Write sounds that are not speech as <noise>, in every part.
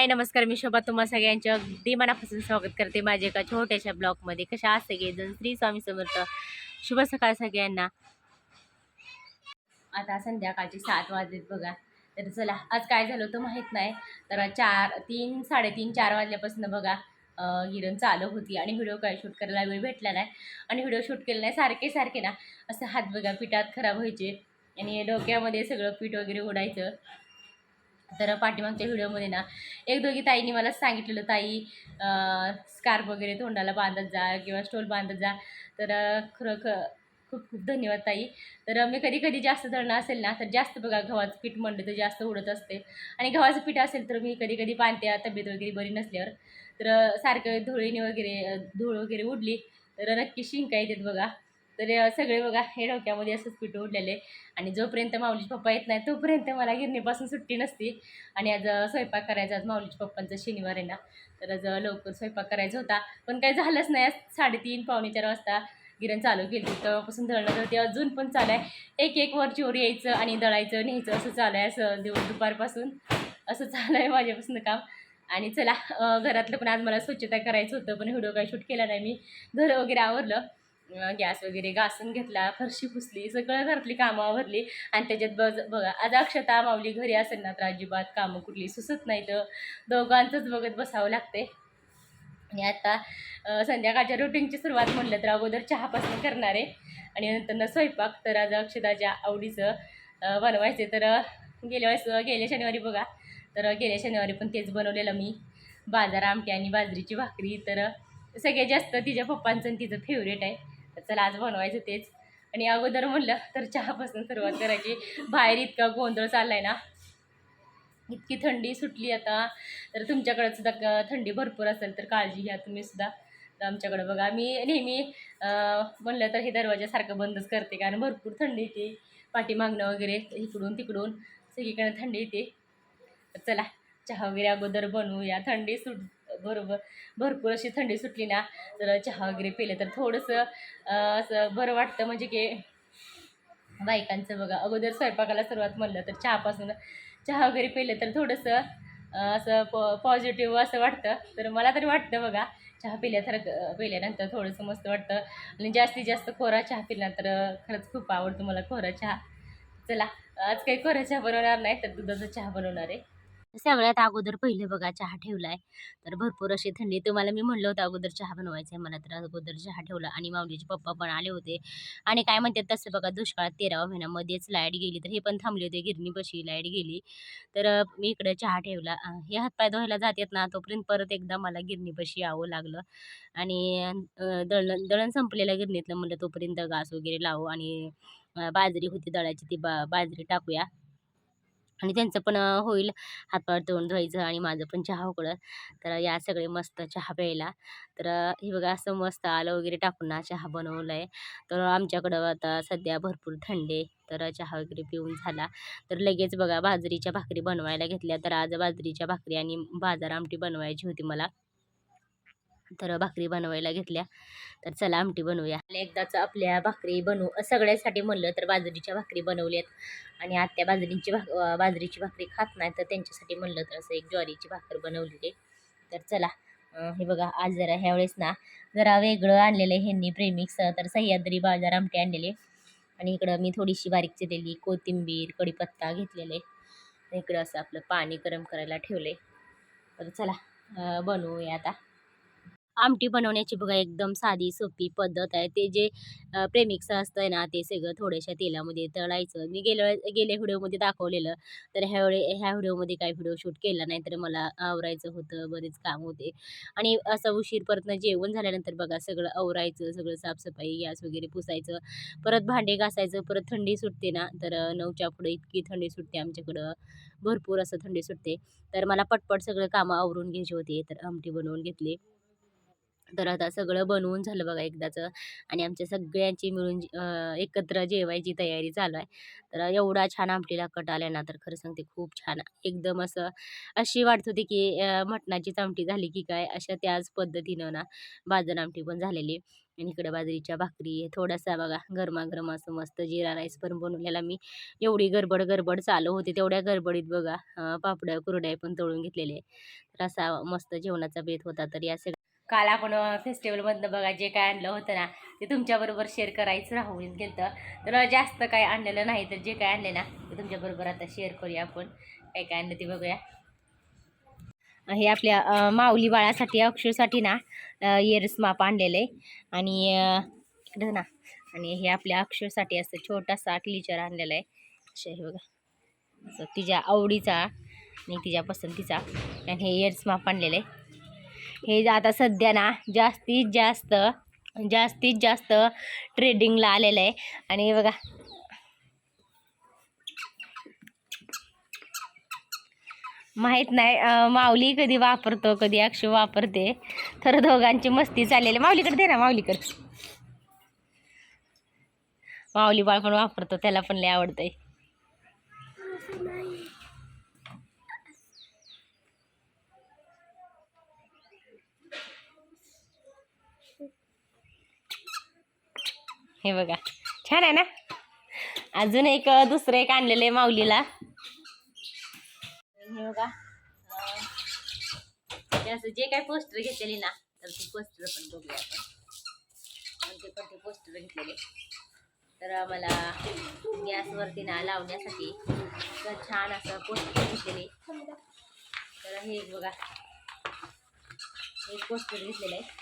हाय नमस्कार मी शोभा तुम्हा सगळ्यांच्या अगदी मनापासून स्वागत करते माझ्या एका छोट्याशा ब्लॉगमध्ये. कशा आज सगळेजण? श्री स्वामी समर्थ. शुभ सकाळ सगळ्यांना. आता संध्याकाळचे सात वाजलेत बघा. तर चला आज काय झालं होतं माहीत नाही. तर चार तीन साडेतीन चार वाजल्यापासून बघा हिरण चालू होती आणि व्हिडिओ काय शूट करायला वेळ भेटला नाही. आणि व्हिडिओ शूट केला नाही सारखे सारखे ना असं हात बघा पिठात खराब व्हायचे. आणि डोक्यामध्ये सगळं पीठ वगैरे उडायचं तर पाठीमागच्या व्हिडिओमध्ये ना एक दोघी ताईंनी मला सांगितलेलं ताई स्कार्फ वगैरे तोंडाला बांधत जा किंवा स्टोल बांधत जा. तर खरं ख खूप खूप धन्यवाद ताई. तर मी कधी कधी जास्त धरणं असेल ना तर जास्त बघा गव्हाचं पीठ म्हणलं तर जास्त उडत असते. आणि गव्हाचं पीठ असेल तर मी कधी कधी बांधते तब्येत वगैरे बरी नसल्यावर. तर सारखं धुळीने वगैरे धूळ वगैरे उडली तर नक्की शिंका येतात बघा. तर सगळे बघा हे डोक्यामध्ये असंच पिठू उडलेले आणि जोपर्यंत माऊलीचे पप्पा येत नाही तोपर्यंत मला गिरणीपासून सुट्टी नसती. आणि आज स्वयंपाक करायचा आज माऊलीच्या पप्पांचा शनिवार आहे ना तर आज लवकर स्वयंपाक करायचा होता. पण काही झालंच नाही. आज साडेतीन पावणे चार वाजता गिरण चालू केली तेव्हापासून दळणं होते. अजून पण चालू आहे. एक एक वर चोर यायचं आणि दळायचं न्यायचं असं चालू आहे. असं दिवस दुपारपासून. असं चालू आहे माझ्यापासून काम. आणि चला घरातलं पण आज मला स्वच्छता करायचं होतं. पण व्हिडिओ काही शूट केला नाही मी. घर वगैरे आवरलं. गॅस वगैरे घासून घेतला फरशी पुसली सगळं घरातली कामं आवरली. आणि त्याच्यात बघ बघा आज अक्षता माऊली घरी असेल ना तर अजिबात कामं कुठली सुचत नाही तर दोघांचंच बघत बसावं लागते आणि आता संध्याकाळच्या रुटीनची सुरुवात म्हटलं तर अगोदर चहापासून करणार आहे. आणि नंतर स्वयंपाक तर आज अक्षताच्या आवडीचं बनवायचे तर गेल्या वेळेस गेल्या शनिवारी बघा तर गेल्या शनिवारी पण तेच बनवलेलं मी. बाजार आमटी आणि बाजरीची भाकरी. तर सगळ्यात जास्त तिच्या पप्पांचं तिचं फेवरेट आहे. तर चला आज बनवायचं तेच. आणि अगोदर म्हणलं तर चहापासून सुरुवात करायची बाहेर इतका गोंधळ चालला आहे ना. इतकी थंडी सुटली आता. तर तुमच्याकडं सुद्धा थंडी भरपूर असेल तर काळजी घ्या तुम्ही सुद्धा. तर बघा मी नेहमी म्हणलं तर हे दरवाजासारखं बंदच करते कारण भरपूर थंडी येते. पाठीमागणं वगैरे इकडून तिकडून सगळीकडे थंडी येते. चला चहा वगैरे अगोदर बनवूया. थंडी सुट बरोबर. भरपूर अशी थंडी सुटली ना तर चहा वगैरे पिलं तर थोडंसं असं बरं वाटतं. म्हणजे की बायकांचं बघा अगोदर स्वयंपाकाला सुरुवात म्हणलं तर चहापासून चहा वगैरे पिलं तर थोडंसं असं पॉ पॉझिटिव्ह असं वाटतं. तर मला तरी वाटतं बघा चहा पिल्यासारखं पिल्यानंतर थोडंसं मस्त वाटतं. आणि जास्तीत जास्त कोरा चहा पिल्यानंतर तर खरंच खूप आवडतो मला कोरा चहा. चला आज काही कोरा चहा बनवणार नाही तर दुधाचा चहा बनवणार आहे. सगळ्यात अगोदर पहिले बघा चहा ठेवलाय. तर भरपूर अशी थंडी तुम्हाला मी म्हणलं होतं अगोदर चहा बनवायचा आहे मला तर अगोदर चहा ठेवला आणि माऊलीचे पप्पा पण आले होते. आणि काय म्हणतात तसं बघा दुष्काळात तेरावा महिन्यामध्येच लाइट गेली तर हे पण थांबले होते गिरणीपाशी लाइट गेली. तर मी इकडे चहा ठेवला. हे हातपाय धुवायला जातात ना तोपर्यंत परत एकदा मला गिरणीपाशी यावं लागलं. आणि दळण दळण संपलेलं गिरणीतलं म्हणलं तोपर्यंत घास वगैरे लावू आणि बाजरी होती दळाची ती बा बाजरी टाकूया. आणि त्यांचं पण होईल. हातपाय तोंड धुवायचं आणि माझं पण चहा उकळत तर या सगळे मस्त चहा प्यायला. तर हे बघा असं मस्त आलं वगैरे टाकून ना चहा बनवला आहे तर आमच्याकडं आता सध्या भरपूर थंडे तर चहा वगैरे पिऊन झाला. तर लगेच बघा बाजरीच्या भाकरी बनवायला घेतल्या. तर आज बाजरीच्या भाकरी आणि बाजार आमटी बनवायची होती मला. तर भाकरी बनवायला घेतल्या. तर चला आमटी बनवूया. एकदाच आपल्या भाकरी बनवू सगळ्यासाठी म्हणलं तर बाजरीच्या भाकरी बनवल्यात. आणि आत्या बाजरीची भाक बाजरीची भाकरी खात नाही तर त्यांच्यासाठी म्हणलं तर असं एक ज्वारीची भाकर बनवलेली तर चला हे बघा आज जरा ह्यावेळेस ना जरा वेगळं आणलेलं आहे ह्यांनी प्रेमिक्स तर सह्याद्री बाजार आमटे आणलेले आणि इकडं मी थोडीशी बारीक चिरलेली कोथिंबीर कढीपत्ता घेतलेले इकडं असं आपलं पाणी गरम करायला ठेवलं आहे तर चला बनवूया आता. आमटी बनवण्याची बघा एकदम साधी सोपी पद्धत आहे. ते जे प्रेमिक्स असतं ना ते सगळं थोड्याशा तेलामध्ये तळायचं. मी गेल्या वेळे- गेल्या व्हिडिओमध्ये दाखवलेलं. तर ह्या वेळे ह्या व्हिडिओमध्ये काही व्हिडिओ शूट केला नाही तर मला आवरायचं होतं बरेच काम होते. आणि असं उशीर परत जेवण झाल्यानंतर बघा सगळं आवरायचं सगळं साफसफाई गॅस वगैरे पुसायचं. परत भांडे घासायचं परत थंडी सुटते ना तर नऊच्या पुढे इतकी थंडी सुटते आमच्याकडं. भरपूर असं थंडी सुटते. तर मला पटपट सगळं कामं आवरून घ्यायची होती तर आमटी बनवून घेतली. तर आता सगळं बनवून झालं बघा एकदाचं. आणि आमच्या सगळ्यांची मिळून एकत्र जेवायची तयारी चालू आहे. तर एवढा छान आमटीला कट आला ना तर खरं सांगते खूप छान. एकदम असं अशी वाटत होती की मटणाची मटणाचीच आमटी झाली की काय अशा त्याच पद्धतीनं ना बाजन आमटी पण झालेली. आणि इकडे बाजरीच्या भाकरी थोडासा बघा गरमागरम असं मस्त जिरा राईस पण बनवलेला मी. एवढी गडबड गडबड चालू होती तेवढ्या गडबडीत बघा पापड्या कुरड्या पण तळून घेतलेले. तर असा मस्त जेवणाचा बेत होता तर या सगळ्या काल आपण फेस्टिवलमधनं बघा जे काय आणलं होतं ना ते तुमच्याबरोबर शेअर करायचं राहून गेलं तर जास्त काय आणलेलं नाही तर जे काय आणले ना ते तुमच्याबरोबर आता शेअर करूया आपण. काय काय आणलं ते बघूया. हे आपल्या माऊली बाळासाठी अक्षरसाठी ना इयर्स माप आणलेलं. आहे आणि इकडं ना आणि हे आपल्या अक्षरसाठी असं छोटासा क्लिचर आणलेला आहे. असं हे बघा. असं तिच्या आवडीचा आणि तिच्या पसंतीचा. आणि हे इयर्स माप आणलेलं. आहे हे आता सध्या ना जास्तीत जास्त जास्तीत जास्त ट्रेडिंगला आलेलं आहे. आणि बघा. माहीत नाही माऊली कधी वापरतो कधी अक्षय वापरते. तर दोघांची मस्ती चाललेली माऊलीकडे दे ना माऊलीकडे. माऊली बाळ पण वापरतो त्याला पण लय आवडतंय. हे बघा. छान आहे ना? अजून एक दुसरं एक आणलेलं आहे माऊलीला. हे बघा. त्याचं असं जे काय पोस्टर घेतलेले ना तर ते पोस्टर पण बघूया आपण. पण ते पोस्टर घेतलेले. तर आम्हाला गॅसवरती ना लावण्यासाठी तर छान असं पोस्टर घेतलेले. तर हे बघा. एक पोस्टर घेतलेलं आहे.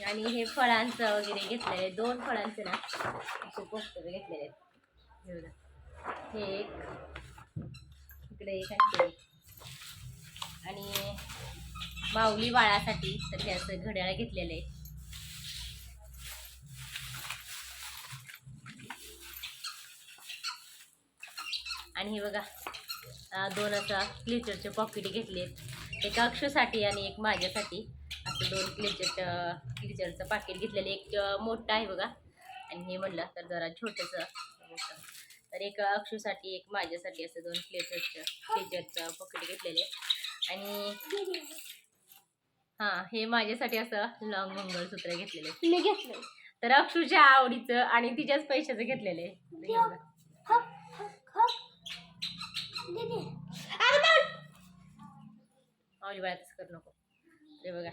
आणि हे फळांचं वगैरे घेतलेले आहे दोन फळांचे ना असे पोस्टर घेतलेले आहेत. हे एक इकडे एक आणि एक. आणि माऊली बाळासाठी तर हे असं घड्याळ घेतलेलं आहे आणि हे बघा दोन असा क्लिचरचे पॉकेट घेतले एक अक्षसाठी आणि एक माझ्यासाठी असं दोन क्लिचर क्लिचरचं पाकिट घेतलेलं एक मोठं आहे बघा. आणि हे म्हणलं तर जरा छोटंसं. मोठं. तर एक अक्षूसाठी एक माझ्यासाठी असं दोन क्लिचरचं क्लिचरचं पॉकेट घेतलेले. आणि हां हे माझ्यासाठी असं लॉंग मंगळसूत्र घेतलेले. मी घेतलं तर अक्षूच्या आवडीचं आणि तिच्याच पैशाचं घेतलेले. हे अरे बाळ! बाळातच करू नको. हे बघा.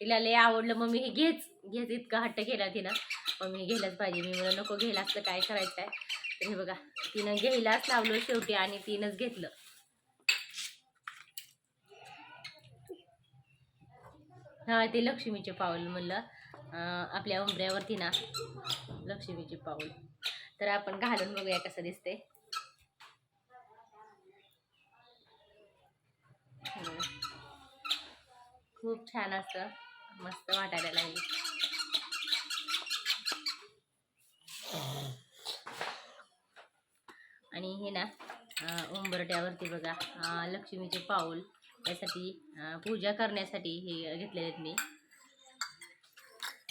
तिला लय आवडलं. मम्मी हे घेच घेच इतका हट्ट केला तिनं. मग मी घ्यायलाच पाहिजे. मी म्हणून नको घ्यायला असलं काय करायचं आहे तर हे बघा तिनं घ्यायलाच लावलं शेवटी आणि तिनंच घेतलं. हा ते लक्ष्मीचे पाऊल म्हणलं. आपल्या उंबऱ्यावरती ना लक्ष्मीचे पाऊल. तर आपण घालून बघूया कसं दिसते खूप छान असतं मस्त वाटायला लागली. आणि हे ना उंबरट्यावरती बघा लक्ष्मीचे पाऊल त्यासाठी पूजा करण्यासाठी हे घेतलेले आहेत मी.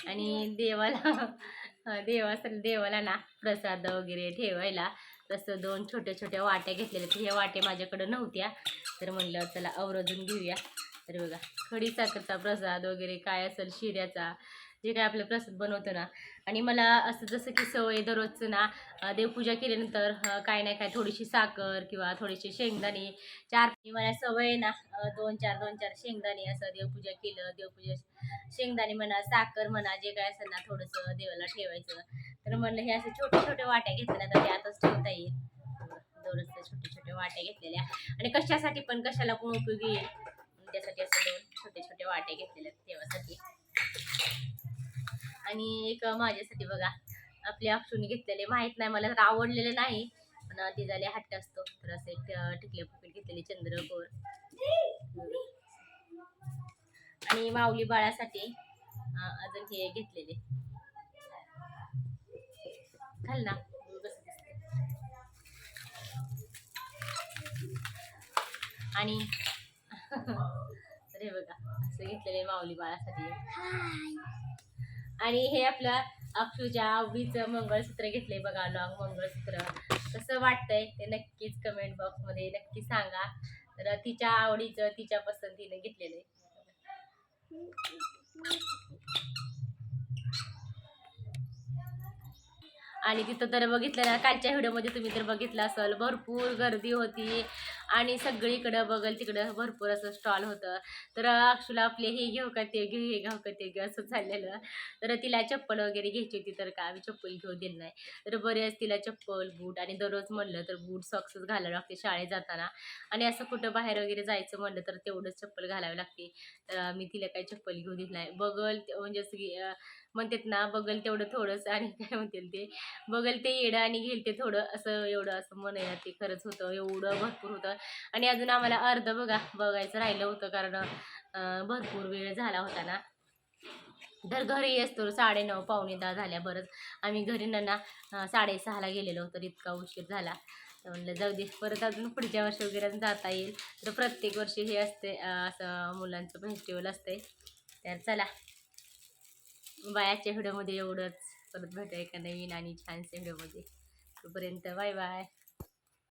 आणि देवाला अं, देवासाठी देवाला ना प्रसाद वगैरे ठेवायला तसं दोन छोट्या छोट्या वाट्या घेतलेल्या आहेत. ह्या वाट्या माझ्याकडं नव्हत्या. तर म्हणलं चला अवरोजून घेऊया. तर बघा खडी साखरचा प्रसाद वगैरे काय असेल शिऱ्याचा जे काय आपलं प्रसाद बनवतो ना. आणि मला असं जसं की सवय दररोजचं ना देवपूजा केल्यानंतर काय नाही काय थोडीशी साखर किंवा थोडीशी शेंगदाणे चार मला सवय आहे ना दोन चार दोन चार शेंगदाणे असं देवपूजा केलं देवपूजा शेंगदाणे म्हणा साखर म्हणा जे काय असेल ना थोडंसं देवाला ठेवायचं. तर म्हणलं हे असं छोटे छोटे वाट्या घेतल्या तर त्यातच ठेवता येईल. दररोजच्या छोटे छोटे वाट्या घेतलेल्या. आणि कशासाठी पण कशाला पण उपयोगी येईल? त्यासाठी असं दोन छोटे छोटे वाटे घेतलेले देवासाठी आणि एक माझ्यासाठी बघा आपल्या अक्षुनी घेतलेले. माहीत नाही मला तर आवडलेले नाही पण ती झाले हट्ट असतो. तर असं एक टिकले पॉकेट घेतलेले चंद्रकोर. आणि माऊली बाळासाठी अजून हे घेतलेले. घाल ना. आणि तर हे बघा असं घेतलेलं माऊली बाळासाठी. आणि हे आपलं अक्षूच्या आवडीचं मंगळसूत्र घेतलंय बघा लॉंग मंगळसूत्र. कसं वाटतंय ते नक्कीच कमेंट बॉक्समध्ये नक्की सांगा. तर तिच्या आवडीचं तिच्या पसंतीने घेतलेलं आहे. आणि तिथं तर बघितलं ना कालच्या व्हिडिओमध्ये तुम्ही तर बघितलं असेल भरपूर गर्दी होती. आणि सगळीकडं बघल तिकडं भरपूर असं स्टॉल होतं. तर अक्षुला आपले हे घेऊ हो का ते घेऊ हे घेऊ हो का ते घेऊ असं चाललेलं तर तिला चप्पल वगैरे घ्यायची होती तर का आम्ही चप्पल घेऊ दिली नाही. तर बरेच तिला चप्पल बूट आणि दररोज म्हणलं तर बूट सॉक्सच घालावं लागते शाळेत जाताना. आणि असं कुठं बाहेर वगैरे जायचं म्हणलं तर तेवढंच चप्पल घालावी लागते. तर मी तिला काही चप्पल घेऊ दिली नाही. बगल म्हणजे असं की, म्हणतात ना बगल तेवढं थोडंसं आणि <laughs> काय म्हणतील ते बगल ते येडं आणि घेईल ते थोडं असं एवढं असं म्हणायला ते खरंच होतं. एवढं भरपूर होतं. आणि अजून आम्हाला अर्ध बघा बघायचं राहिलं होतं कारण भरपूर वेळ झाला होता ना. तर घरी असतो साडे नऊ पावणे दहा झाल्या बरंच. आम्ही घरी ना साडेसहाला गेलेलो तर इतका उशीर झाला. तर म्हणलं जाऊ दे परत अजून पुढच्या वर्षी वगैरे जाता येईल. तर प्रत्येक वर्षी हे असते असं मुलांचं फेस्टिवल असते. तर चला. बायाच्या व्हिडिओमध्ये एवढंच. परत भेटूया एका नवीन आणि छानसे व्हिडिओमध्ये. तोपर्यंत बाय बाय.